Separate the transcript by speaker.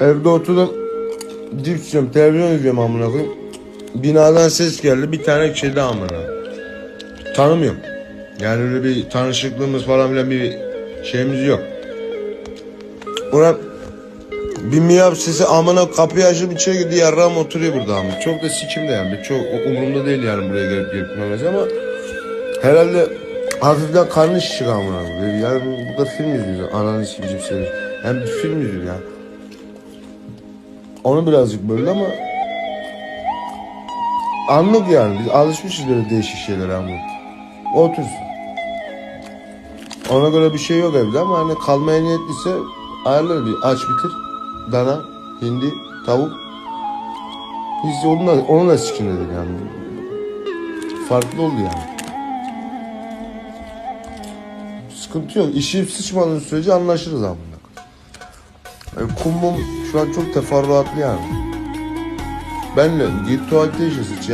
Speaker 1: Evde oturdum. Dip tutuyorum. Televizyon izliyorum amına koyayım. Binadan ses geldi. Bir tane kedi amına. Tanımıyorum. Yani öyle bir tanışıklığımız falan bile bir şeyimiz yok. Ulan bir miyav sesi amına kapıyı açıp içeri girdi yarrağım oturuyor burada ama. Çok da sikimde yani. Çok umurumda değil yani buraya gelip gelip gitmemesi ama herhalde hafiften karnı şişik amına. Yani burada film izliyor. Ananı sikicim seni. Yani bir film izliyor ya. Onu birazcık böldü ama anlık yani. Biz alışmışız böyle değişik şeylere ama. Otursun. Ona göre bir şey yok evde ama hani kalmaya niyetliyse ayarlar bir aç bitir. Dana, hindi, tavuk. Biz onunla, onunla sikinledik yani. Farklı oldu yani. Sıkıntı yok. İşi sıçmadığın sürece anlaşırız amına. Yani kumbum şu an çok teferruatlı yani. Benle git tuvalete işe sıç.